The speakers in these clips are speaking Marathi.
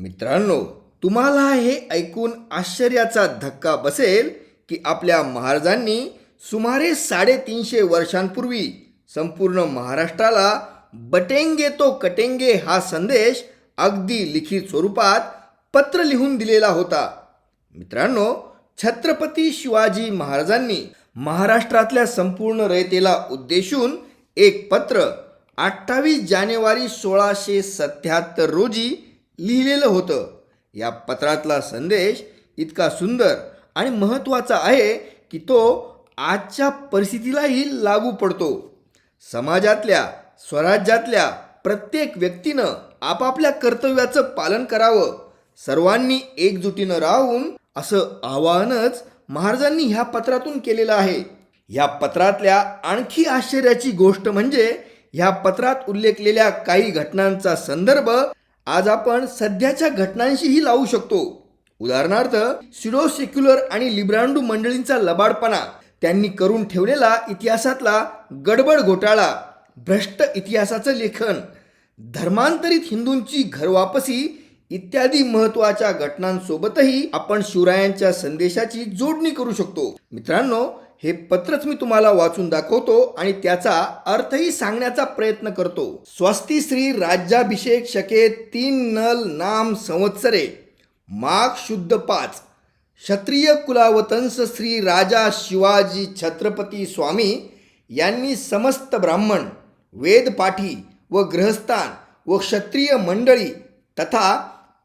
मित्रांनो तुम्हाला हे ऐकून आश्चर्याचा धक्का बसेल की आपल्या महाराजांनी सुमारे साडेतीनशे वर्षांपूर्वी संपूर्ण महाराष्ट्राला बटेंगे तो कटेंगे हा संदेश अगदी लिखित स्वरूपात पत्र लिहून दिलेला होता. मित्रांनो छत्रपती शिवाजी महाराजांनी महाराष्ट्रातल्या संपूर्ण रयतेला उद्देशून एक पत्र अठ्ठावीस जानेवारी सोळाशे सत्याहत्तर रोजी लिहिलेलं होतं. या पत्रातला संदेश इतका सुंदर आणि महत्त्वाचा आहे की तो आजच्या परिस्थितीलाही लागू पडतो. समाजातल्या स्वराज्यातल्या प्रत्येक व्यक्तीनं आपापल्या कर्तव्याचं पालन करावं. सर्वांनी एकजुटीनं राहून असं आवाहनच महाराजांनी ह्या पत्रातून केलेलं आहे. ह्या पत्रातल्या आणखी आश्चर्याची गोष्ट म्हणजे ह्या पत्रात उल्लेखलेल्या काही घटनांचा संदर्भ आज आपण सध्याच्या घटनांशीही लावू शकतो. उदाहरणार्थ सिडो सेक्युलर आणि लिब्रांडू मंडळींचा लबाडपणा त्यांनी करून ठेवलेला इतिहासातला गडबड घोटाळा भ्रष्ट इतिहासाचं लेखन धर्मांतरित हिंदूंची घरवापसी इत्यादी महत्त्वाच्या घटनांसोबतही आपण शिवरायांच्या संदेशाची जोडणी करू शकतो. मित्रांनो हे पत्रच मी तुम्हाला वाचून दाखवतो आणि त्याचा अर्थही सांगण्याचा प्रयत्न करतो. स्वस्ती श्री राज्याभिषेक शके तीन नल नाम संवत्सरे. माघ शुद्ध पाच. क्षत्रिय कुलावतंस श्री राजा शिवाजी छत्रपती स्वामी यांनी समस्त ब्राह्मण वेदपाठी व ग्रहस्थान व क्षत्रिय मंडळी तथा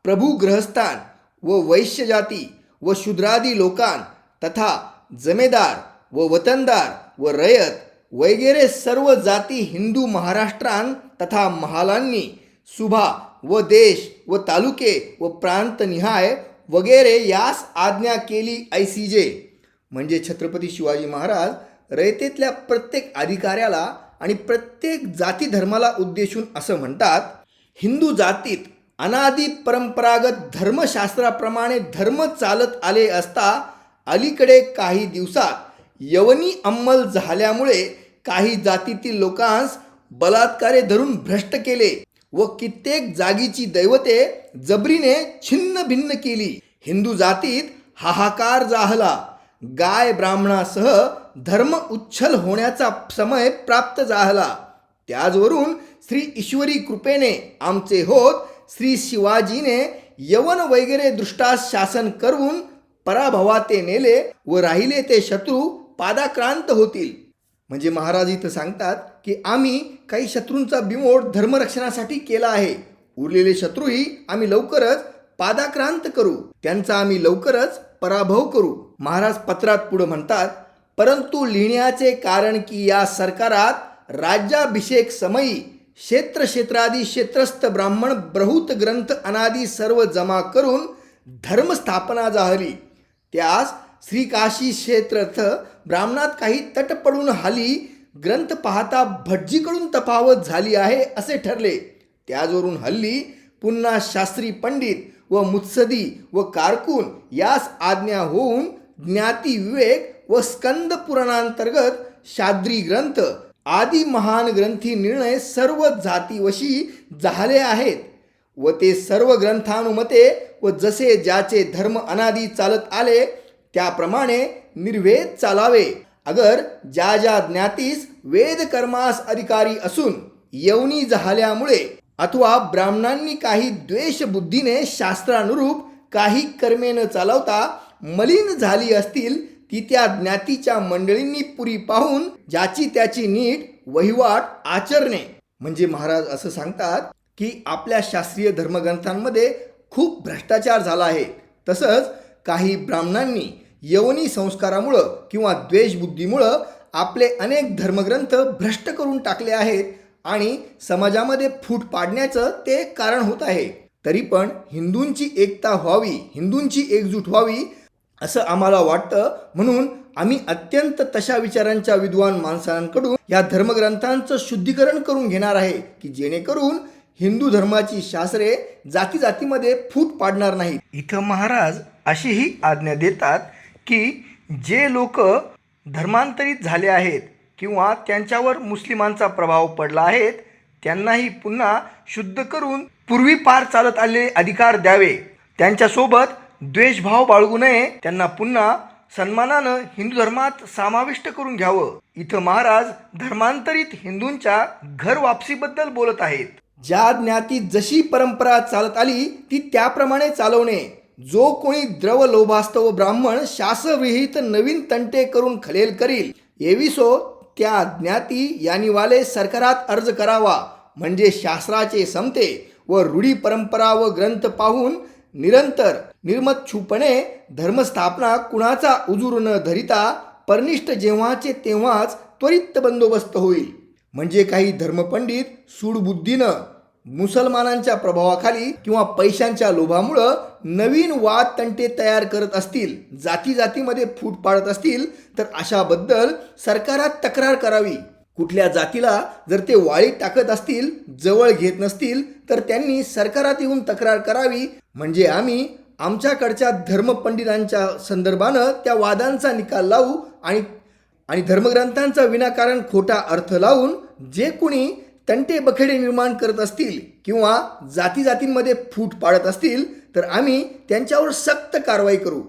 प्रभू ग्रहस्थान व वैश्यजाती व शूद्रादी लोकां तथा जमेदार व वतनदार व रयत वगैरे सर्व जाती हिंदू महाराष्ट्रान तथा महालांनी सुभा व देश व तालुके व प्रांतनिहाय वगैरे यास आज्ञा केली ऐसीजे. म्हणजे छत्रपती शिवाजी महाराज रयतेतल्या प्रत्येक अधिकाऱ्याला आणि प्रत्येक जाती धर्माला उद्देशून असं म्हणतात हिंदू जातीत अनादी परंपरागत धर्मशास्त्राप्रमाणे धर्म चालत आले असता अलीकडे काही दिवसात यवनी अंमल झाल्यामुळे काही जातीतील लोकांस बलात्कारे धरून भ्रष्ट केले व कित्येक जागीची दैवते जबरीने छिन्न भिन्न केली. हिंदू जातीत हाहाकार जाहला. गाय ब्राह्मणासह धर्म उच्छल होण्याचा समय प्राप्त झाला त्याचवरून श्री ईश्वरी कृपेने आमचे होत श्री शिवाजीने यवन वगैरे दृष्टास शासन करून पराभवाते नेले व राहिले ते शत्रू पादाक्रांत होतील. म्हणजे महाराज इथं सांगतात की आम्ही काही शत्रूंचा बिमोड धर्मरक्षणासाठी केला आहे. उरलेले शत्रूही आम्ही लवकरच पादाक्रांत करू. त्यांचा आम्ही लवकरच पराभव करू. महाराज पत्रात पुढे म्हणतात परंतु लिहिण्याचे कारण की या सरकारात राज्याभिषेक समयी क्षेत्र क्षेत्रादी क्षेत्रस्थ ब्राह्मण ब्रहुत ग्रंथ अनादी सर्व जमा करून धर्मस्थापना जाहली. त्यास श्रीकाशी क्षेत्रथ ब्राह्मणात काही तट पडून हाली ग्रंथ पाहता भटजीकडून तफावत झाली आहे असे ठरले. त्याचवरून हल्ली पुन्हा शास्त्री पंडित व मुत्सदी व कारकून यास आज्ञा होऊन ज्ञाती विवेक व स्कंद पुराणांतर्गत शाद्री ग्रंथ आदी महान ग्रंथी निर्णय सर्व जातीवशी झाले आहेत व ते सर्व ग्रंथानुमते व जसे ज्याचे धर्म अनादी चालत आले त्याप्रमाणे निर्वेद चालावे. अगर ज्या ज्या ज्ञातीस वेद कर्मास अधिकारी असून यवनी झाल्यामुळे अथवा ब्राह्मणांनी काही द्वेष बुद्धीने शास्त्रानुरूप काही कर्मे न चालवता मलिन झाली असतील ती त्या ज्ञातीच्या मंडळींनी पुरी पाहून ज्याची त्याची नीट वहिवाट आचरणे. म्हणजे महाराज असं सांगतात की आपल्या शास्त्रीय धर्मग्रंथांमध्ये खूप भ्रष्टाचार झाला आहे. तसंच काही ब्राह्मणांनी यवनी संस्कारामुळं किंवा द्वेषबुद्धीमुळं आपले अनेक धर्मग्रंथ भ्रष्ट करून टाकले आहेत आणि समाजामध्ये फूट पाडण्याचं ते कारण होत आहे. तरी पण हिंदूंची एकता व्हावी हिंदूंची एकजूट व्हावी असं आम्हाला वाटतं. म्हणून आम्ही अत्यंत तशा विचारांच्या विद्वान माणसांकडून या धर्मग्रंथांचं शुद्धीकरण करून घेणार आहे की जेणेकरून हिंदू धर्माची शास्त्रे जाती जातीमध्ये फूट पाडणार नाही इथं महाराज अशीही आज्ञा देतात की जे लोक धर्मांतरित झाले आहेत किंवा त्यांच्यावर मुस्लिमांचा प्रभाव पडला आहेत त्यांनाही पुन्हा शुद्ध करून पूर्वी पार चालत आलेले अधिकार द्यावे. त्यांच्यासोबत द्वेषभाव बाळगू नये त्यांना पुन्हा सन्मानानं हिंदू धर्मात समाविष्ट करून घ्यावं. इथं महाराज धर्मांतरित हिंदूंच्या घर वापसीबद्दल बोलत आहेत. ज्या ज्ञातीत जशी परंपरा चालत आली ती त्याप्रमाणे चालवणे. जो कोणी द्रव लोभास्तव ब्राह्मण शासविहित नवीन तंटे करून खलेल करील येविसो त्या ज्ञाती यानिवाले सरकारात अर्ज करावा. म्हणजे शास्त्राचे समते व रूढी परंपरा व ग्रंथ पाहून निरंतर निर्मच्छूपणे धर्मस्थापना कुणाचा उजूर न धरिता परनिष्ठ जेव्हाचे तेव्हाच त्वरित बंदोबस्त होईल. म्हणजे काही धर्मपंडित सूडबुद्धीनं मुसलमानांच्या प्रभावाखाली किंवा पैशांच्या लोभामुळं नवीन वाद तंटे तयार करत असतील जाती जातीमध्ये फूट पाडत असतील तर अशाबद्दल सरकारात तक्रार करावी. कुठल्या जातीला जर ते वाळीत टाकत असतील जवळ घेत नसतील तर त्यांनी सरकारात येऊन तक्रार करावी. म्हणजे आम्ही आमच्याकडच्या धर्मपंडितांच्या संदर्भानं त्या वादांचा निकाल लावू आणि आणि धर्मग्रंथांचा विनाकारण खोटा अर्थ लावून जे कोणी तंटे बखेडे निर्माण करत असतील किंवा जाती जातींमध्ये फूट पाडत असतील तर आम्ही त्यांच्यावर सक्त कारवाई करू.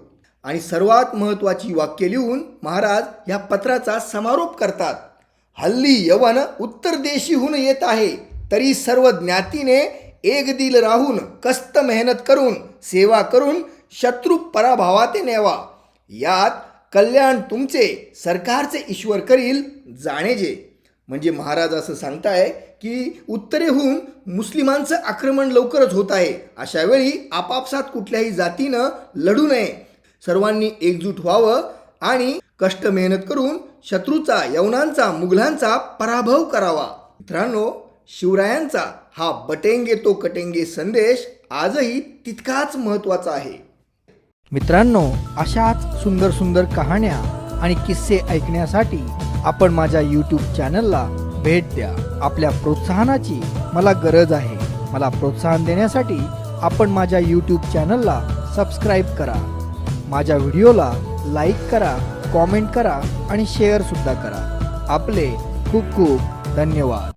आणि सर्वात महत्त्वाची वाक्य लिहून महाराज या पत्राचा समारोप करतात. हल्ली यवन उत्तर देशीहून येत आहे तरी सर्व ज्ञातीने एक दिल राहून कस्त मेहनत करून सेवा करून शत्रू पराभवाते न्यावा. यात कल्याण तुमचे सरकारचे ईश्वर करील जाणेजे. म्हणजे महाराज असं सांगताय की उत्तरेहून मुस्लिमांचं आक्रमण लवकरच होत आहे. अशा वेळी आपापसात कुठल्याही जातीनं लढू नये. सर्वांनी एकजूट व्हावं आणि कष्ट मेहनत करून शत्रूचा यवनांचा मुघलांचा पराभव करावा. मित्रांनो शिवरायांचा हा बटेंगे तो कटेंगे संदेश आजही तितकाच महत्त्वाचा आहे. मित्रांनो अशाच सुंदर सुंदर कहाण्या आणि किस्से ऐकण्यासाठी आपण माझ्या यूट्यूब चॅनलला भेट द्या. आपल्या प्रोत्साहनाची मला गरज आहे. मला प्रोत्साहन देण्यासाठी आपण माझ्या यूट्यूब चॅनलला सबस्क्राईब करा. माझ्या व्हिडिओला लाईक करा कॉमेंट करा आणि शेअरसुद्धा करा. आपले खूप खूप धन्यवाद.